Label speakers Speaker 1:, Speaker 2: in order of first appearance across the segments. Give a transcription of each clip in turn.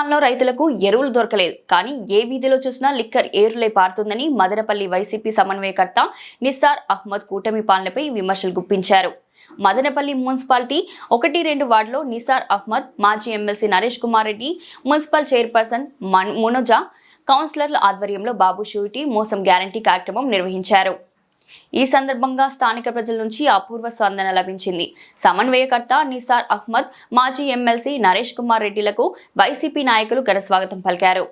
Speaker 1: పాలనలో రైతులకు ఎరువులు దొరకలేదు. కానీ ఏ వీధిలో చూసినా లిక్కర్ ఏరులే పారుతుందని మదనపల్లి వైసీపీ సమన్వయకర్త నిస్సార్ అహ్మద్ కూటమి పాలనపై విమర్శలు గుప్పించారు. మదనపల్లి మున్సిపాలిటీ ఒకటి రెండు వార్డులో నిసార్ అహ్మద్ మాజీ MLC Naresh Kumar Reddy municipal chairperson Mann- Munoja కౌన్సిలర్ల ఆధ్వర్యంలో బాబు షూరిటీ మోసం గ్యారంటీ కార్యక్రమం నిర్వహించారు. ఈ సందర్భంగా స్థానిక ప్రజల నుంచి అపూర్వ స్పందన లభించింది. సమన్వయకర్త నిసార్ అహ్మద్ మాజీ ఎమ్మెల్సీ నరేష్ కుమార్ రెడ్డిలకు వైసీపీ నాయకులు ఘన స్వాగతం పలికారు.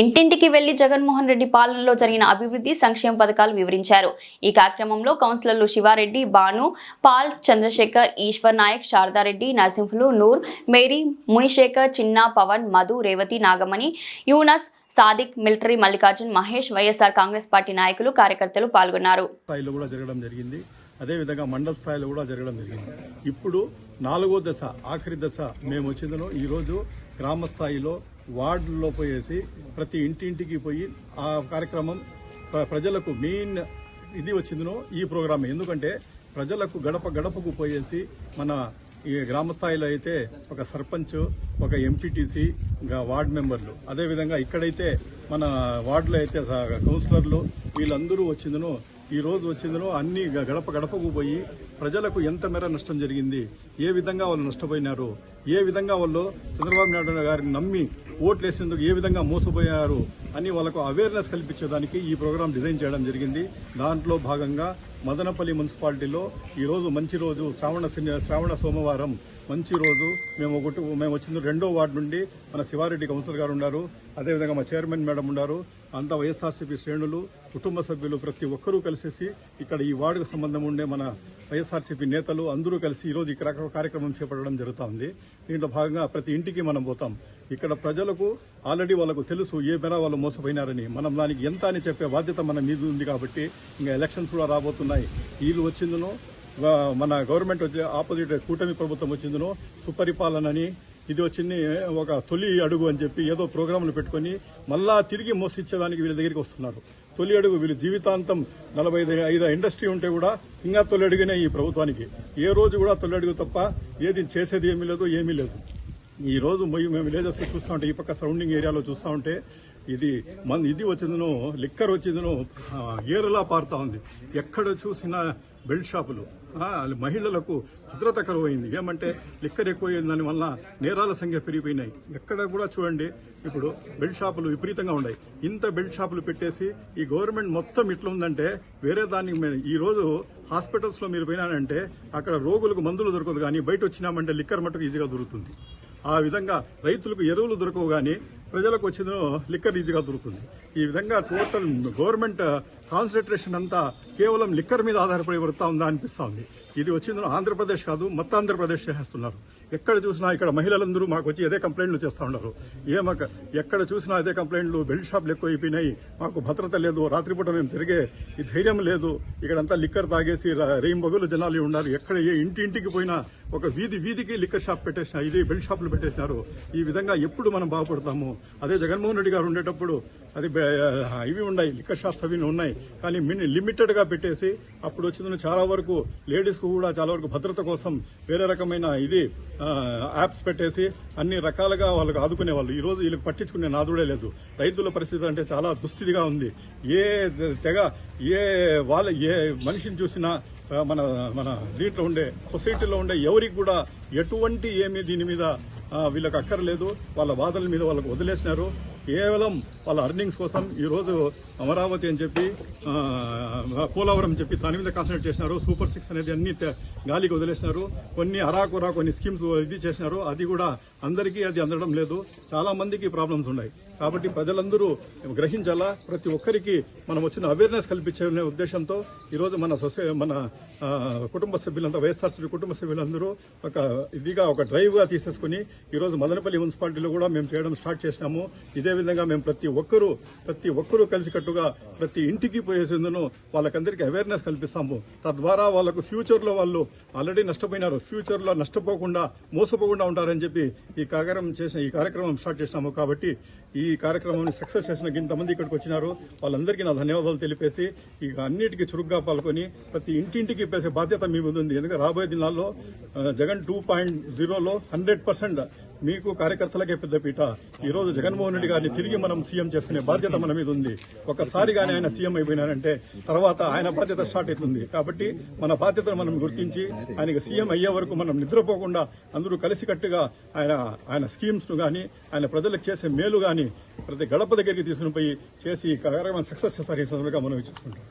Speaker 1: ఇంటింటికి వెళ్ళి జగన్మోహన్ రెడ్డి పాలనలో జరిగిన అభివృద్ధి సంక్షేమ పథకాలు వివరించారు. ఈ కార్యక్రమంలో కౌన్సిలర్లు శివారెడ్డి భాను పాల్ చంద్రశేఖర్ ఈశ్వర్ నాయక్ శారదారెడ్డి నరసింహులు నూర్ మేరీ మునిశేఖర్ చిన్న పవన్ మధు రేవతి నాగమణి యూనస్ సాదిక్ మిలిటరీ మల్లికార్జున్ మహేష్ వైఎస్ఆర్ కాంగ్రెస్ పార్టీ నాయకులు కార్యకర్తలు పాల్గొన్నారు.
Speaker 2: అదేవిధంగా మండల స్థాయిలో కూడా జరగడం జరిగింది. ఇప్పుడు నాలుగో దశ ఆఖరి దశ మేము వచ్చిందనో ఈరోజు గ్రామ స్థాయిలో వార్డుల్లో పోయేసి ప్రతి ఇంటింటికి పోయి ఆ కార్యక్రమం ప్ర- ప్రజలకు మెయిన్ ఇది వచ్చిందనో ఈ ప్రోగ్రామ్. ఎందుకంటే ప్రజలకు గడప గడపకు పోయేసి మన ఈ గ్రామ స్థాయిలో అయితే ఒక సర్పంచ్ ఒక ఎంపీటీసీ ఇంకా వార్డ్ మెంబర్లు. అదేవిధంగా ఇక్కడైతే మన వార్డులో అయితే కౌన్సిలర్లు వీళ్ళందరూ వచ్చిందనో ఈ రోజు వచ్చిందనో అన్ని గడప గడపకు పోయి ప్రజలకు ఎంత మేర నష్టం జరిగింది ఏ విధంగా వాళ్ళు నష్టపోయినారు ఏ విధంగా వాళ్ళు చంద్రబాబు నాయుడు గారిని నమ్మి ఓట్లు వేసేందుకు ఏ విధంగా మోసపోయారు అని వాళ్ళకు అవేర్నెస్ కల్పించేదానికి ఈ ప్రోగ్రాం డిజైన్ చేయడం జరిగింది. దాంట్లో భాగంగా మదనపల్లి మున్సిపాలిటీలో ఈ రోజు మంచి రోజు శ్రావణ శ్రావణ సోమవారం మంచి రోజు. మేము ఒకటి మేము వచ్చిన రెండో వార్డు నుండి మన శివారెడ్డి కౌన్సిలర్ గారు ఉన్నారు. అదేవిధంగా మా చైర్మన్ మేడం ఉన్నారు. అంతా వైఎస్ఆర్సీపీ శ్రేణులు కుటుంబ సభ్యులు ప్రతి ఒక్కరూ కలిసేసి ఇక్కడ ఈ వార్డుకు సంబంధం ఉండే మన వైఎస్ఆర్సీపీ నేతలు అందరూ కలిసి ఈ రోజు ఈ కార్యక్రమం చేపట్టడం జరుగుతూ ఉంది దీంట్లో భాగంగా ప్రతి ఇంటికి మనం పోతాం. ఇక్కడ ప్రజలకు ఆల్రెడీ వాళ్ళకు తెలుసు ఏ మేర వాళ్ళు మోసపోయినారని. మనం దానికి ఎంత అని చెప్పే బాధ్యత మన మీద ఉంది కాబట్టి ఇంకా ఎలక్షన్స్ కూడా రాబోతున్నాయి. వీళ్ళు వచ్చిందనో మన గవర్నమెంట్ వచ్చి ఆపోజిట్ కూటమి ప్రభుత్వం వచ్చిందనో సుపరిపాలనని ఇది వచ్చింది ఒక తొలి అడుగు అని చెప్పి ఏదో ప్రోగ్రాంలు పెట్టుకొని మళ్ళా తిరిగి మోసిచ్చేదానికి వీళ్ళ దగ్గరికి వస్తున్నారు. తొలి అడుగు వీళ్ళు జీవితాంతం నలభై ఐదు ఐదు ఇండస్ట్రీ ఉంటే కూడా ఇంకా తొలి అడుగునే ఈ ప్రభుత్వానికి. ఏ రోజు కూడా తొలి అడుగు తప్ప ఏది చేసేది ఏమీ లేదు ఏమీ లేదు. ఈ రోజు మేము విలేజెస్లో చూస్తా ఉంటే ఈ పక్క సరౌండింగ్ ఏరియాలో చూస్తా ఉంటే ఇది మన ఇది వచ్చిందను లిక్కర్ వచ్చిందనో ఏరులా పారుతా ఉంది. ఎక్కడ చూసినా బెల్ట్ షాపులు. మహిళలకు భద్రత కరువైంది. ఏమంటే లిక్కర్ ఎక్కువైంది దాని వల్ల నేరాల సంఖ్య పెరిగిపోయినాయి. ఎక్కడ కూడా చూడండి ఇప్పుడు బెల్ట్ షాపులు విపరీతంగా ఉన్నాయి. ఇంత బెల్ట్ షాపులు పెట్టేసి ఈ గవర్నమెంట్ మొత్తం ఇట్లా ఉందంటే వేరే దానికి ఈ రోజు హాస్పిటల్స్లో మీరు పోయినానంటే అక్కడ రోగులకు మందులు దొరకదు కానీ బయట వచ్చినామంటే లిక్కర్ మటుకు ఈజీగా దొరుకుతుంది. ఆ విధంగా రైతులకు ఎరువులు దొరకవు కానీ ప్రజలకు వచ్చిన లిక్కర్ ఈజీగా దొరుకుతుంది. ఈ విధంగా టోటల్ గవర్నమెంట్ కాన్సన్ట్రేషన్ అంతా కేవలం లిక్కర్ మీద ఆధారపడి వృత్తా ఉందా అనిపిస్తా ఉంది ఇది వచ్చింది ఆంధ్రప్రదేశ్ కాదు మొత్తం ఆంధ్రప్రదేశ్ చేస్తున్నారు. ఎక్కడ చూసినా ఇక్కడ మహిళలందరూ మాకు వచ్చి అదే కంప్లైంట్లు చేస్తూ ఉన్నారు. ఏమక ఎక్కడ చూసినా అదే కంప్లైంట్లు బెల్ట్ షాప్లు ఎక్కువ అయిపోయినాయి మాకు భద్రత లేదు రాత్రిపూట మేము తిరిగే ఈ ధైర్యం లేదు. ఇక్కడంతా లిక్కర్ తాగేసి రేయింబగులు జనాలు ఉన్నారు. ఎక్కడ ఏ ఇంటి ఇంటికి పోయినా ఒక వీధి వీధికి లిక్కర్ షాప్ పెట్టేసిన ఇది బెల్ట్ షాపులు పెట్టేసినారు. ఈ విధంగా ఎప్పుడు మనం బాగుపడతాము? అదే జగన్మోహన్ రెడ్డి గారు ఉండేటప్పుడు అది ఇవి ఉన్నాయి లిక్క శాస్త్రవి ఉన్నాయి. కానీ మిన్ లిమిటెడ్గా పెట్టేసి అప్పుడు వచ్చిన చాలా వరకు లేడీస్కు కూడా చాలా వరకు భద్రత కోసం వేరే రకమైన ఇది యాప్స్ పెట్టేసి అన్ని రకాలుగా వాళ్ళకు ఆదుకునే వాళ్ళు ఈ రోజు వీళ్ళకి పట్టించుకునే నాదుడే లేదు. రైతుల పరిస్థితి అంటే చాలా దుస్థితిగా ఉంది. ఏ తెగ ఏ వాళ్ళ ఏ మనిషిని చూసినా మన మన దీంట్లో ఉండే సొసైటీలో ఉండే ఎవరికి కూడా ఎటువంటి ఏమి దీని మీద వీళ్ళకి అక్కర్లేదు. వాళ్ళ బాధల మీద వాళ్ళకు వదిలేసినారు. కేవలం వాళ్ళ అర్నింగ్స్ కోసం ఈరోజు అమరావతి అని చెప్పి ఆ, పోలవరం చెప్పి దాని మీద కాన్సన్ట్రేట్ చేసినారు. సూపర్ సిక్స్ అనేది అన్ని గాలికి వదిలేసినారు. కొన్ని అరాకురా కొన్ని స్కీమ్స్ ఇది చేసినారు. అది కూడా అందరికీ అది అందడం లేదు. చాలా మందికి ప్రాబ్లమ్స్ ఉన్నాయి. కాబట్టి ప్రజలందరూ గ్రహించాలా? ప్రతి ఒక్కరికి మనం వచ్చిన అవేర్నెస్ కల్పించే ఉద్దేశంతో ఈరోజు మన సొసై మన కుటుంబ సభ్యులంతా వైఎస్ఆర్సీపీ కుటుంబ సభ్యులందరూ ఒక ఇదిగా ఒక డ్రైవ్గా తీసేసుకుని ఈరోజు మదనపల్లి మున్సిపాలిటీలో కూడా మేము చేయడం స్టార్ట్ చేసినాము. ఇదే విధంగా మేము ప్రతి ఒక్కరూ ప్రతి ఒక్కరూ కలిసికట్టుగా ప్రతి ఇంటికి పోయేసేందును వాళ్ళకందరికీ అవేర్నెస్ కల్పిస్తాము. తద్వారా వాళ్ళకు ఫ్యూచర్లో వాళ్ళు ఆల్రెడీ నష్టపోయినారు. ఫ్యూచర్లో నష్టపోకుండా మోసపోకుండా ఉంటారని చెప్పి ఈ కార్యక్రమం చేసిన ఈ కార్యక్రమం స్టార్ట్ చేసినాము కాబట్టి ఈ కార్యక్రమాన్ని సక్సెస్ చేసిన ఇంతమంది ఇక్కడికి వచ్చినారు. వాళ్ళందరికీ నా ధన్యవాదాలు తెలిపేసి ఇక అన్నిటికీ చురుగ్గా పాల్గొని ప్రతి ఇంటింటికి పేసే బాధ్యత మీ ముందు ఉంది. ఎందుకంటే రాబోయే దినాల్లో జగన్ టూ పాయింట్ జీరోలో హండ్రెడ్ పర్సెంట్ మీకు కార్యకర్తలకే పెద్దపీట ఈ రోజు జగన్మోహన్ రెడ్డి గారిని తిరిగి మనం సీఎం చేసుకునే బాధ్యత మన మీద ఉంది. ఒకసారిగానే ఆయన సీఎం అయిపోయినారంటే తర్వాత ఆయన బాధ్యత స్టార్ట్ అవుతుంది. కాబట్టి మన బాధ్యతను మనం గుర్తించి ఆయనకి సీఎం అయ్యే వరకు మనం నిద్రపోకుండా అందరూ కలిసికట్టుగా ఆయన ఆయన స్కీమ్స్ను గానీ ఆయన ప్రజలకు చేసే మేలు గాని ప్రతి గడప దగ్గరికి తీసుకుని పోయి చేసి ఈ కార్యక్రమం సక్సెస్ చేస్తారు. ఈ సందర్భంగా మనం ఇచ్చుకుంటాం